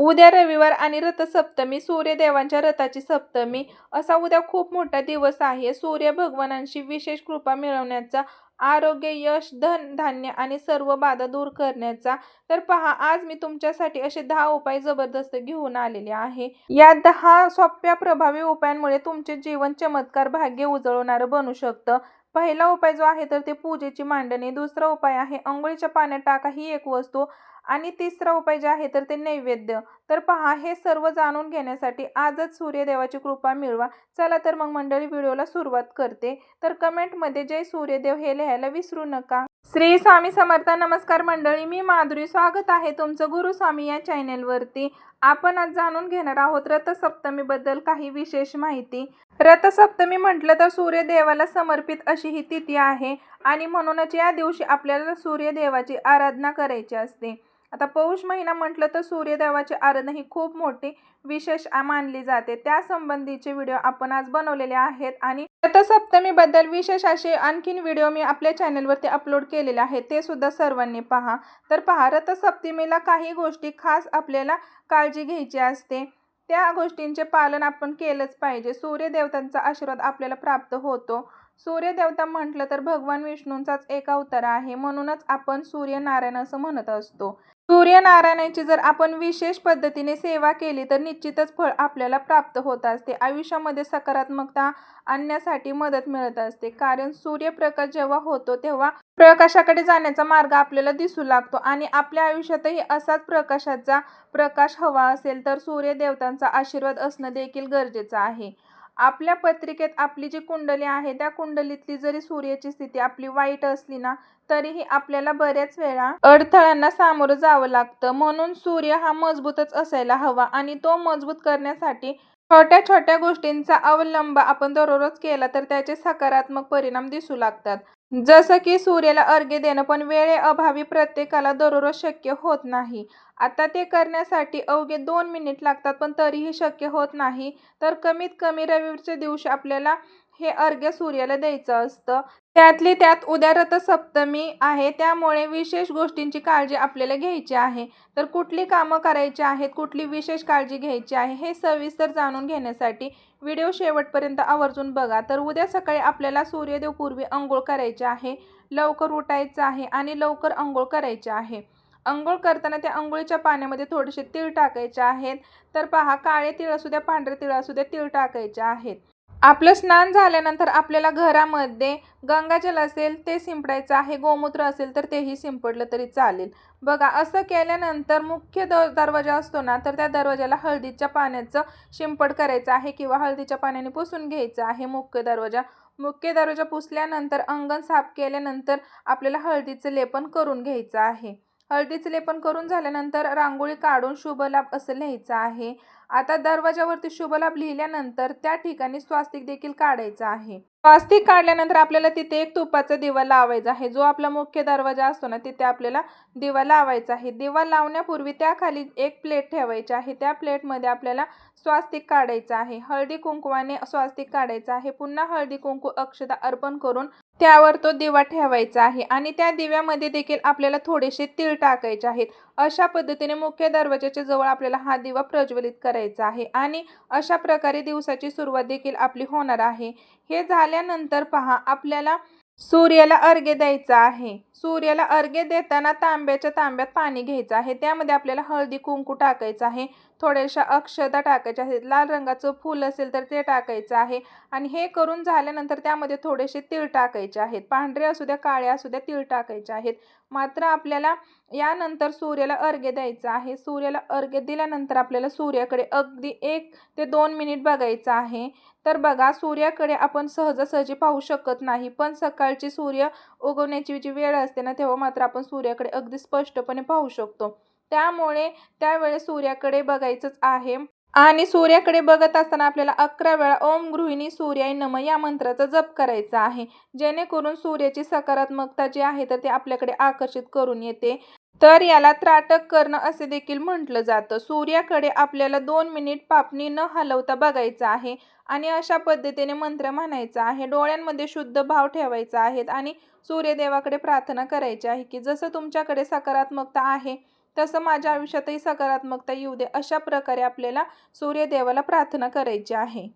उद्या रविवार आणि रथसप्तमी सूर्यदेवांच्या रथाची सप्तमी असा उद्या खूप मोठा दिवस आहे. सूर्य भगवानांशी विशेष कृपा मिळवण्याचा आरोग्य यश धन धान्य आणि सर्व बाधा दूर करण्याचा तर पहा आज मी तुमच्यासाठी असे दहा उपाय जबरदस्त घेऊन आलेले आहे. या दहा सोप्या प्रभावी उपायांमुळे तुमचे जीवन चमत्कार भाग्य उजळवणारं बनू शकतं. पहिला उपाय जो आहे तर ते पूजेची मांडणी. दुसरा उपाय आहे अंघोळीच्या पाण्यात टाका ही एक वस्तू. आणि तिसरा उपाय जे आहे तर ते नैवेद्य. तर पहा हे सर्व जाणून घेण्यासाठी आजच सूर्यदेवाची कृपा मिळवा. चला तर मग मंडळी व्हिडिओला सुरुवात करते. तर कमेंटमध्ये जय सूर्यदेव हे लिहायला विसरू नका. श्री स्वामी समर्थ नमस्कार मंडळी मी माधुरी. स्वागत आहे तुमचं गुरु स्वामी या चॅनेलवरती आपण आज जाणून घेणार आहोत रथसप्तमीबद्दल काही विशेष माहिती. रथसप्तमी म्हटलं तर सूर्यदेवाला समर्पित अशी ही तिथी आहे आणि म्हणूनच या दिवशी आपल्याला सूर्यदेवाची आराधना करायची असते. आता पौष महिना म्हटलं तर सूर्यदेवाची आराधना ही खूप मोठी विशेष मानली जाते. त्या संबंधीचे व्हिडिओ आपण आज बनवलेले आहेत आणि रथसप्तमीबद्दल विशेष असे आणखीन व्हिडिओ मी आपल्या चॅनलवरती अपलोड केलेले आहेत. ते सुद्धा सर्वांनी पहा. तर पहा रथसप्तमीला काही गोष्टी खास आपल्याला काळजी घ्यायची असते. त्या गोष्टींचे पालन आपण केलंच पाहिजे. सूर्यदेवतांचा आशीर्वाद आपल्याला प्राप्त होतो. सूर्यदेवता म्हटलं तर भगवान विष्णूंचाच एक अवतार आहे. म्हणूनच आपण सूर्यनारायण असं म्हणत असतो. सूर्यनारायणाची जर आपण विशेष पद्धतीने सेवा केली तर निश्चितच फळ आपल्याला प्राप्त होत असते. आयुष्यामध्ये सकारात्मकता आणण्यासाठी मदत मिळत असते. कारण सूर्यप्रकाश जेव्हा होतो तेव्हा प्रकाशाकडे जाण्याचा मार्ग आपल्याला दिसू लागतो आणि आपल्या आयुष्यातही असाच प्रकाशाचा प्रकाश हवा असेल तर सूर्यदेवतांचा आशीर्वाद असणं देखील गरजेचं आहे. आपल्या पत्रिकेत आपली जी कुंडली आहे त्या कुंडलीतली जरी सूर्याची स्थिती आपली वाईट असली ना तरीही आपल्याला बऱ्याच वेळा अडथळ्यांना सामोरं जावं लागतं. म्हणून सूर्य हा मजबूतच असायला हवा आणि तो मजबूत करण्यासाठी छोट्या छोट्या गोष्टींचा अवलंब आपण दररोज केला तर त्याचे सकारात्मक परिणाम दिसू लागतात. जसं की सूर्याला अर्घ्य देणं पण वेळेअभावी प्रत्येकाला दररोज शक्य होत नाही. आता ते करण्यासाठी अवघे दोन मिनिट लागतात पण तरीही शक्य होत नाही. तर कमीत कमी रविवारच्या दिवशी आपल्याला हे अर्घ्य सूर्याला द्यायचं असतं. त्यातली त्यात उद्या रथसप्तमी आहे. त्यामुळे विशेष गोष्टींची काळजी आपल्याला घ्यायची आहे. तर कुठली कामं करायची आहेत? कुठली विशेष काळजी घ्यायची आहे? हे सविस्तर जाणून घेण्यासाठी व्हिडिओ शेवटपर्यंत आवर्जून बघा. तर उद्या सकाळी आपल्याला सूर्यदेवपूर्वी अंघोळ करायची आहे. लवकर उठायचं आहे आणि लवकर अंघोळ करायचे आहे. अंघोळ करताना त्या अंघोळीच्या पाण्यामध्ये थोडेसे तीळ टाकायचे आहेत. तर पहा काळे तीळ असू द्या पांढरे तीळ असू द्या तीळ टाकायचे आहेत. आपलं स्नान झाल्यानंतर आपल्याला घरामध्ये गंगाजल असेल ते शिंपडायचं आहे गोमूत्र असेल तर तेही शिंपडलं तरी चालेल. बघा असं केल्यानंतर मुख्य द दरवाजा असतो ना तर त्या दरवाजाला हळदीच्या पाण्याचं शिंपड करायचं आहे किंवा हळदीच्या पाण्याने पुसून घ्यायचं आहे मुख्य दरवाजा. मुख्य दरवाजा पुसल्यानंतर अंगण साफ केल्यानंतर आपल्याला हळदीचं लेपन करून घ्यायचं आहे. हळदीचं लेपन करून झाल्यानंतर रांगोळी काढून शुभलाभ असं लिहायचं आहे. आता दरवाजावरती शुभलाभ लिहिल्यानंतर त्या ठिकाणी स्वास्तिक देखील काढायचं आहे. स्वास्तिक काढल्यानंतर आपल्याला तिथे एक तुपाचा दिवा लावायचा आहे. जो आपला मुख्य दरवाजा असतो ना तिथे आपल्याला दिवा लावायचा आहे. दिवा लावण्यापूर्वी त्याखाली एक प्लेट ठेवायची आहे. त्या प्लेटमध्ये आपल्याला स्वास्तिक काढायचं आहे. हळदी कुंकवाने स्वास्तिक काढायचं आहे. पुन्हा हळदी कुंकू अक्षता अर्पण करून त्यावर तो दिवा ठेवायचा आहे आणि त्या दिव्यामध्ये देखील आपल्याला थोडेसे तीळ टाकायचे आहेत. अशा पद्धतीने मुख्य दरवाजाच्या जवळ आपल्याला हा दिवा प्रज्वलित करायचा आहे आणि अशा प्रकारे दिवसाची सुरुवात देखील आपली होणार आहे. हे झाल्यानंतर पहा आपल्याला सूर्याला अर्घ्य द्यायचं आहे. सूर्याला अर्घ्य देताना तांब्याच्या तांब्यात पाणी घ्यायचं आहे. त्यामध्ये आपल्याला हळदी कुंकू टाकायचं आहे. थोड्याशा अक्षता टाकायच्या आहेत लाल रंगाचं फूल असेल तर ते टाकायचं आहे. आणि हे करून झाल्यानंतर त्यामध्ये थोडेसे तीळ टाकायचे आहेत. पांढरे असू द्या काळे असू द्या तीळ टाकायचे आहेत. मात्र आपल्याला यानंतर सूर्याला अर्घ्य द्यायचं आहे. सूर्याला अर्घ्य दिल्यानंतर आपल्याला सूर्याकडे अगदी एक ते दोन मिनिट बघायचं आहे. तर बघा सूर्याकडे आपण सहजासहजी पाहू शकत नाही. पण सकाळची सूर्य उगवण्याची जी वेळ असते ना तेव्हा मात्र आपण सूर्याकडे अगदी स्पष्टपणे पाहू शकतो. त्यामुळे त्यावेळेस सूर्याकडे बघायचंच आहे. आणि सूर्याकडे बघत असताना आपल्याला अकरा वेळा ओम गृहिणी सूर्याय नम या मंत्राचा जप करायचा आहे. जेणेकरून सूर्याची सकारात्मकता जी आहे तर ते आपल्याकडे आकर्षित करून येते. तर याला त्राटक करणं असे देखील म्हटलं जातं. सूर्याकडे आपल्याला दोन मिनिट पापणी न हलवता बघायचं आहे. आणि अशा पद्धतीने मंत्र म्हणायचा आहे. डोळ्यांमध्ये शुद्ध भाव ठेवायचा आहे. आणि सूर्यदेवाकडे प्रार्थना करायची आहे की जसं तुमच्याकडे सकारात्मकता आहे तसं माझ्या आयुष्यातही सकारात्मकता येऊ दे अशा प्रकारे आपल्याला सूर्यदेवाला प्रार्थना करायची आहे.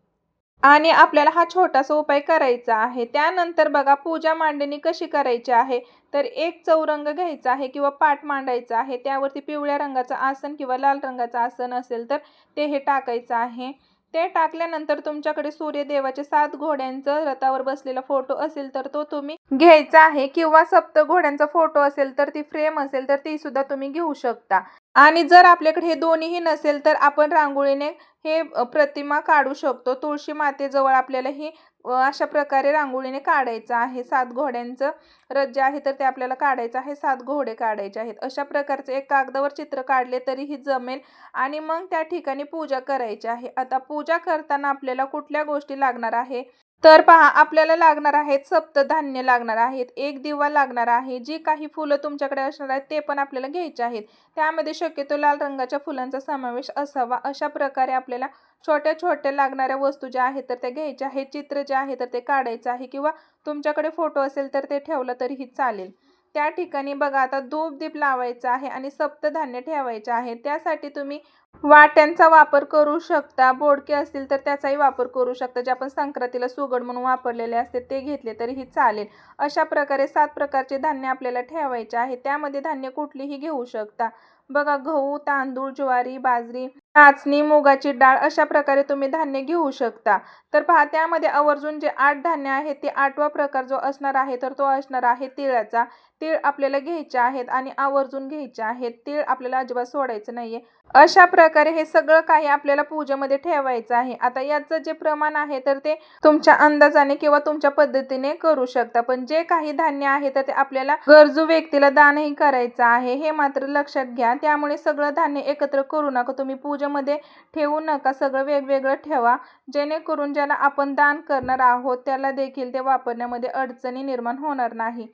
आणि आपल्याला हा छोटासा उपाय करायचा आहे. त्यानंतर बघा पूजा मांडणी कशी करायची आहे? तर एक चौरंग घ्यायचा आहे किंवा पाठ मांडायचा आहे. त्यावरती पिवळ्या रंगाचं आसन किंवा लाल रंगाचं आसन असेल तर ते हे टाकायचं आहे. ते टाकल्यानंतर तुमच्याकडे सूर्यदेवाचे सात घोड्यांचं रथावर बसलेला फोटो असेल तर तो तुम्ही घ्यायचा आहे. किंवा सप्त घोड्यांचा फोटो असेल तर ती फ्रेम असेल तर ती सुद्धा तुम्ही घेऊ शकता. आणि जर आपल्याकडे हे दोन्हीही नसेल तर आपण रांगोळीने हे प्रतिमा काढू शकतो. तुळशी मातेजवळ आपल्याला ही अशा प्रकारे रांगोळीने काढायचं आहे. सात घोड्यांचं रथ जे आहे तर ते आपल्याला काढायचं आहे. सात घोडे काढायचे आहेत. अशा प्रकारचे एक कागदावर चित्र काढले तरीही जमेल आणि मग त्या ठिकाणी पूजा करायची आहे. आता पूजा करताना आपल्याला कुठल्या गोष्टी लागणार आहे? तर पहा आपल्याला लागणार आहेत सप्तधान्य लागणार आहेत एक दिवा लागणार आहे जी काही फुलं तुमच्याकडे असणार आहेत ते पण आपल्याला घ्यायचे आहेत. त्यामध्ये शक्यतो लाल रंगाच्या फुलांचा समावेश असावा. अशा प्रकारे आपल्याला छोट्या छोट्या लागणाऱ्या वस्तू ज्या आहेत तर त्या घ्यायच्या आहेत. चित्र जे आहे तर ते काढायचं आहे किंवा तुमच्याकडे फोटो असेल तर ते ठेवलं तरीही चालेल. त्या ठिकाणी बघा आता धूप दीप लावायचा आहे आणि सप्तधान्य ठेवायचे आहे. त्यासाठी तुम्ही वाट्यांचा वापर करू शकता. बोडके असतील तर त्याचाही वापर करू शकता. जे आपण संक्रांतीला सुगड म्हणून वापरलेले असते ते घेतले तरीही चालेल. अशा प्रकारे सात प्रकारचे धान्य आपल्याला ठेवायचे आहे. त्यामध्ये धान्य कुठलीही घेऊ शकता. बघा गहू तांदूळ ज्वारी बाजरी नाचणी मुगाची डाळ अशा प्रकारे तुम्ही धान्य घेऊ शकता. तर पहा त्यामध्ये आवर्जून जे आठ धान्य आहे ते आठवा प्रकार जो असणार आहे तर तो असणार आहे तिळाचा. तीळ आपल्याला घ्यायचे आहेत आणि आवर्जून घ्यायचे आहेत. तीळ आपल्याला अजिबात सोडायचं नाहीये. अशा प्रकारे हे सगळं काही आपल्याला पूजेमध्ये ठेवायचं आहे. आता याचं जे प्रमाण आहे तर ते तुमच्या अंदाजाने किंवा तुमच्या पद्धतीने करू शकता. पण जे काही धान्य आहे तर ते आपल्याला गरजू व्यक्तीला दानही करायचं आहे. हे मात्र लक्षात घ्या. त्यामुळे सगळं धान्य एकत्र करू नका. तुम्ही पूजा पूजेमध्ये ठेवू नका सगळं वेगवेगळं ठेवा. जेणेकरून ज्याला आपण दान करणार आहोत त्याला देखील ते वापरण्यामध्ये अडचणी निर्माण होणार नाही.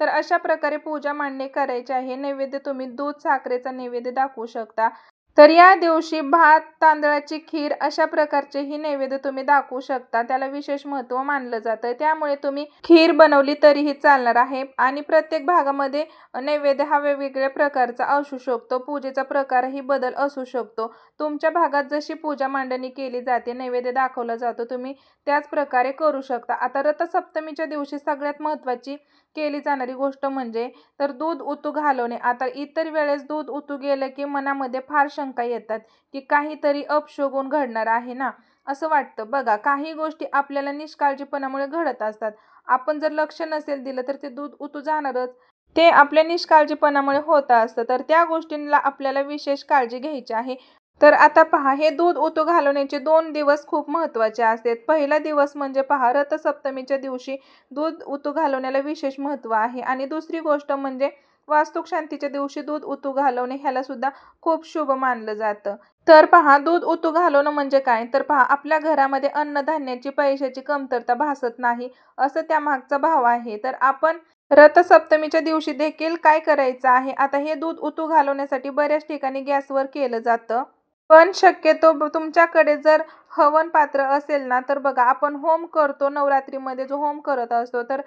तर अशा प्रकारे पूजा मांडणी करायची आहे. नैवेद्य तुम्ही दूध साखरेचा नैवेद्य दाखवू शकता. तर या दिवशी भात तांदळाची खीर अशा प्रकारचेही नैवेद्य तुम्ही दाखवू शकता. त्याला विशेष महत्त्व मानलं जातं. त्यामुळे तुम्ही खीर बनवली तरीही चालणार आहे. आणि प्रत्येक भागामध्ये नैवेद्य हा वेगवेगळ्या प्रकारचा असू शकतो. पूजेचा प्रकारही बदल असू शकतो. तुमच्या भागात जशी पूजा मांडणी केली जाते नैवेद्य दाखवला जातो तुम्ही त्याच प्रकारे करू शकता. आता रथसप्तमीच्या दिवशी सगळ्यात महत्त्वाची केली जाणारी गोष्ट म्हणजे तर दूध उतू घालवणे. आता इतर वेळेस दूध उतू गेलं की मनामध्ये फार शंका येतात की काहीतरी अपशोगून घडणार आहे ना? असं वाटतं. बघा काही गोष्टी आपल्याला निष्काळजीपणामुळे घडत असतात. आपण जर लक्ष नसेल दिलं तर ते दूध उतू जाणारच. ते आपल्या निष्काळजीपणामुळे होत असतं. तर त्या गोष्टींना आपल्याला विशेष काळजी घ्यायची आहे. तर आता पहा हे दूध उतू घालवण्याचे दोन दिवस खूप महत्त्वाचे असतात. पहिला दिवस म्हणजे पहा रथसप्तमीच्या दिवशी दूध उतू घालवण्याला विशेष महत्त्व आहे. आणि दुसरी गोष्ट म्हणजे वास्तुक शांतीच्या दिवशी दूध उतू घालवणे ह्याला सुद्धा खूप शुभ मानलं जातं. तर पहा दूध उतू घालवणं म्हणजे काय? तर पहा आपल्या घरामध्ये अन्नधान्याची पैशाची कमतरता भासत नाही असं त्या मागचा भाव आहे. तर आपण रथसप्तमीच्या दिवशी देखील काय करायचं आहे? आता हे दूध उतू घालवण्यासाठी बऱ्याच ठिकाणी गॅसवर केलं जातं. पण शक्यतो तुमच्याकडे जर हवन पात्र असेल ना तर बघा आपण होम करतो नवरात्रीमध्ये जो होम करत असतो तर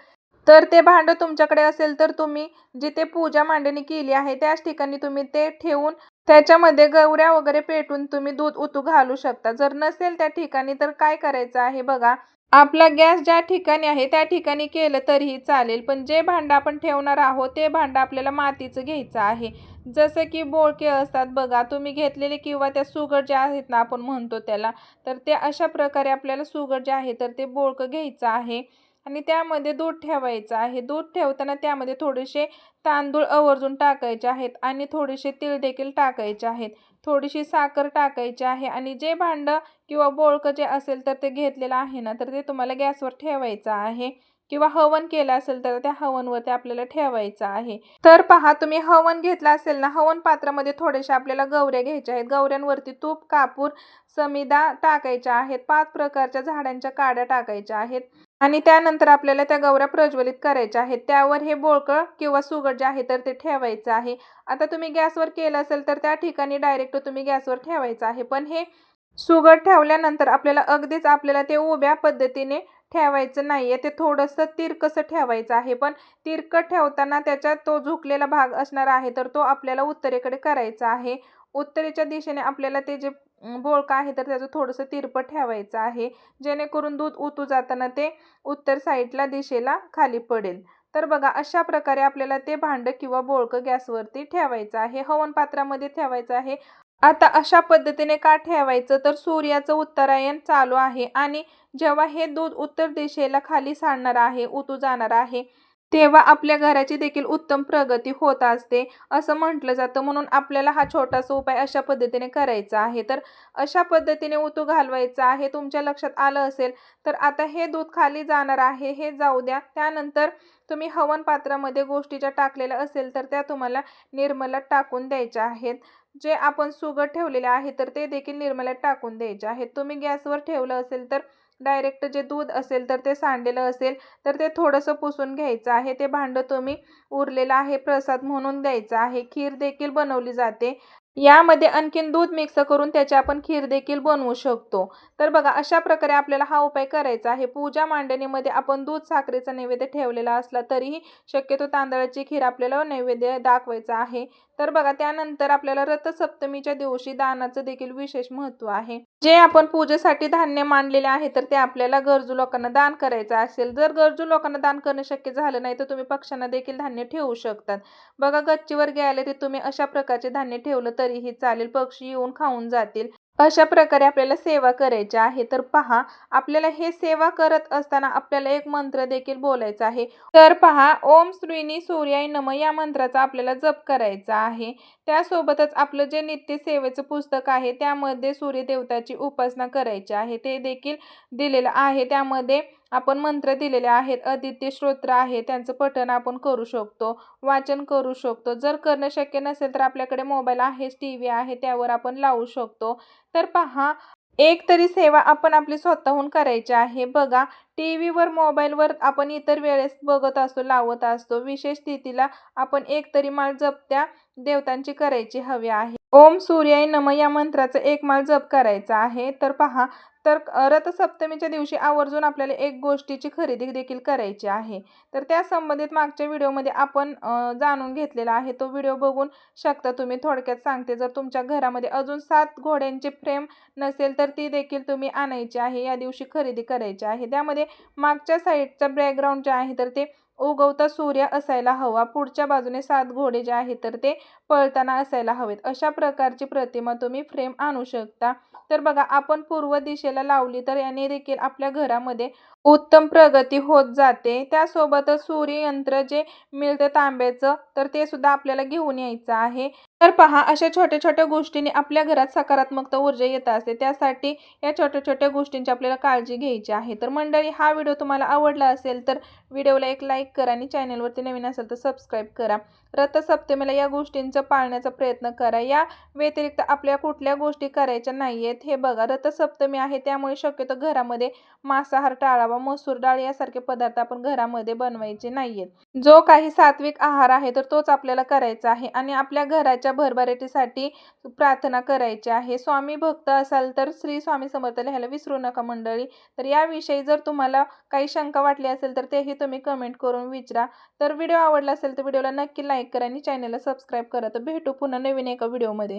तर ते भांडं तुमच्याकडे असेल तर तुम्ही जिथे पूजा मांडणी केली आहे त्याच ठिकाणी तुम्ही ते ठेवून त्याच्यामध्ये गवऱ्या वगैरे पेटून तुम्ही दूध उतू घालू शकता. जर नसेल त्या ठिकाणी तर काय करायचं आहे बघा आपला गॅस ज्या ठिकाणी आहे त्या ठिकाणी केलं तरीही चालेल पण जे भांडं आपण ठेवणार आहोत ते भांडं आपल्याला मातीचं घ्यायचं आहे. जसं की बोळके असतात बघा तुम्ही घेतलेले किंवा त्या सुगड ज्या आहेत ना आपण म्हणतो त्याला तर ते अशा प्रकारे आपल्याला सुगड जे आहे तर ते बोळकं घ्यायचं आहे. आणि त्यामध्ये दूध ठेवायचं आहे. दूध ठेवताना त्यामध्ये थोडेसे तांदूळ आवर्जून टाकायचे आहेत आणि थोडेसे तीळ देखील टाकायचे आहेत. थोडीशी साखर टाकायची आहे आणि जे भांडं किंवा बोळकं जे असेल तर ते घेतलेलं आहे ना तर ते तुम्हाला गॅसवर ठेवायचं आहे. किंवा हवन केलं असेल तर त्या हवनवरती आपल्याला ठेवायचं आहे. तर पहा तुम्ही हवन घेतलं असेल ना हवन पात्रामध्ये थोडेशा आपल्याला गवऱ्या घ्यायच्या आहेत. गवऱ्यांवरती तूप कापूर समिदा टाकायच्या आहेत. पाच प्रकारच्या झाडांच्या काड्या टाकायच्या आहेत. आणि त्यानंतर आपल्याला त्या गवऱ्या प्रज्वलित करायच्या आहेत. त्यावर हे बोळकं किंवा सुगड जे आहे तर ते ठेवायचं आहे. आता तुम्ही गॅसवर केलं असेल तर त्या ठिकाणी डायरेक्ट तुम्ही गॅसवर ठेवायचं आहे. पण हे सुगड ठेवल्यानंतर आपल्याला अगदीच आपल्याला ते उभ्या पद्धतीने ठेवायचं नाही आहे ते थोडंसं तिरकसं ठेवायचं आहे. पण तिरकट ठेवताना त्याच्यात तो झुकलेला भाग असणार आहे तर तो आपल्याला उत्तरेकडे करायचा आहे. उत्तरेच्या दिशेने आपल्याला ते जे बोळकं आहे तर त्याचं थोडंसं तिरपं ठेवायचं आहे. जेणेकरून दूध उतू जाताना ते उत्तर साईडला दिशेला खाली पडेल. तर बघा अशा प्रकारे आपल्याला ते भांडं किंवा बोळकं गॅसवरती ठेवायचं आहे. हवन पात्रामध्ये ठेवायचं आहे. आता अशा पद्धतीने का ठेवायचं? तर सूर्याचं उत्तरायण चालू आहे आणि जेव्हा हे दूध उत्तर दिशेला खाली सांडणार आहे उतू जाणार आहे तेव्हा आपल्या घराची देखील उत्तम प्रगती होत असते असं म्हटलं जातं. म्हणून आपल्याला हा छोटासा उपाय अशा पद्धतीने करायचा आहे. तर अशा पद्धतीने उतू घालवायचा आहे. तुमच्या लक्षात आलं असेल तर आता हे दूध खाली जाणार आहे. हे जाऊ द्या. त्यानंतर तुम्ही हवन पात्रामध्ये गोष्टी ज्या टाकलेल्या असेल तर त्या तुम्हाला निर्मलात टाकून द्यायच्या आहेत. जे आपण सुगट ठेवलेले आहे तर ते देखील निर्मलात टाकून द्यायचे आहेत. तुम्ही गॅसवर ठेवलं असेल तर डायरेक्ट जे दूध असेल तर ते सांडलेलं असेल तर ते थोडंसं पुसून घ्यायचं आहे. ते भांडं तुम्ही उरलेलं आहे प्रसाद म्हणून द्यायचं आहे. खीर देखील बनवली जाते. यामध्ये आणखीन दूध मिक्स करून त्याची आपण खीर देखील बनवू शकतो. तर बघा अशा प्रकारे आपल्याला हा उपाय करायचा आहे. पूजा मांडणीमध्ये आपण दूध साखरेचा नैवेद्य ठेवलेला असला तरीही शक्यतो तांदळाची खीर आपल्याला नैवेद्य दाखवायचा आहे. तर बघा त्यानंतर आपल्याला रथसप्तमीच्या दिवशी दानाचं देखील विशेष महत्त्व आहे. जे आपण पूजेसाठी धान्य मांडलेले आहे तर ते आपल्याला गरजू लोकांना दान करायचं असेल. जर गरजू लोकांना दान करणं शक्य झालं नाही तर तुम्ही पक्ष्यांना देखील धान्य ठेवू शकतात. बघा गच्चीवर गॅलरीत तुम्ही अशा प्रकारचे धान्य ठेवलं तरीही चालेल. पक्षी येऊन खाऊन जातील. अशा प्रकारे आपल्याला सेवा करायची आहे. तर पहा आपल्याला हे सेवा करत असताना आपल्याला एक मंत्र देखील बोलायचा आहे. तर पहा ओम श्रीनी सूर्याय नम या मंत्राचा आपल्याला जप करायचा आहे. त्यासोबतच आपलं जे नित्य सेवेचं पुस्तक आहे त्यामध्ये सूर्यदेवताची उपासना करायची आहे. ते देखील दिलेलं आहे. त्यामध्ये आपण मंत्र दिलेले आहेत. अदित्य श्रोत्र आहे. त्यांचं पठण आपण करू शकतो वाचन करू शकतो. जर करणं शक्य नसेल तर आपल्याकडे मोबाईल आहेच टी व्ही आहे त्यावर आपण लावू शकतो. तर पहा एक तरी सेवा आपण आपली स्वतःहून करायची आहे. बघा टी व्हीवर मोबाईलवर आपण इतर वेळेस बघत असतो लावत असतो. विशेष स्थितीला आपण एक तरी माळ जपत्या देवतांची करायची हवी आहे. ओम सूर्याय नम या मंत्राचा एक माळ जप करायचा आहे. तर पहा तर रथसप्तमीच्या दिवशी आवर्जून आपल्याला एक गोष्टीची खरेदी देखील करायची आहे. तर त्या संबंधित मागच्या व्हिडिओमध्ये आपण जाणून घेतलेला आहे. तो व्हिडिओ बघून शकता तुम्ही. थोडक्यात सांगते जर तुमच्या घरामध्ये अजून सात घोड्यांचे फ्रेम नसेल तर ती देखील तुम्ही आणायची आहे. या दिवशी खरेदी करायची आहे. त्यामध्ये मागच्या साईडचा बॅकग्राऊंड जे आहे तर ते उगवता सूर्य असायला हवा. पुढच्या बाजूने सात घोडे जे आहेत तर ते पळताना असायला हवेत. अशा प्रकारची प्रतिमा तुम्ही फ्रेम आणू शकता. तर बघा आपण पूर्व दिशेला लावली तर याने देखील आपल्या घरामध्ये उत्तम प्रगती होत जाते. त्यासोबतच सूर्ययंत्र जे मिळतं तांब्याचं तर ते सुद्धा आपल्याला घेऊन यायचं आहे. तर पहा अशा छोट्या छोट्या गोष्टींनी आपल्या घरात सकारात्मकता ऊर्जा येत असते. त्यासाठी या छोट्या छोट्या गोष्टींची आपल्याला काळजी घ्यायची आहे. तर मंडळी हा व्हिडिओ तुम्हाला आवडला असेल तर व्हिडिओला एक लाईक करा आणि चॅनलवरती नवीन असेल तर सबस्क्राईब करा. रथसप्तमीला या गोष्टींचं पाळण्याचा प्रयत्न करा. या व्यतिरिक्त आपल्या कुठल्या गोष्टी करायच्या नाही आहेत हे बघा. रथसप्तमी आहे त्यामुळे शक्यतो घरामध्ये मांसाहार टाळावा मसूर डाळ यासारखे पदार्थ आपण घरामध्ये बनवायचे नाही आहेत जो काही सात्विक आहार आहे तर तोच आपल्याला करायचा आहे आणि आपल्या घराच्या भरभराटीसाठी प्रार्थना करायची आहे. स्वामी भक्त असाल तर श्री स्वामी समर्थ लिहायला विसरू नका मंडळी. तर याविषयी जर तुम्हाला काही शंका वाटली असेल तर तेही तुम्ही कमेंट करून विचारा. तर व्हिडिओ आवडला असेल तर व्हिडिओला नक्की लाईक करा आणि चॅनलला सबस्क्राईब करा. तर भेटू पुन्हा नवीन एका व्हिडिओमध्ये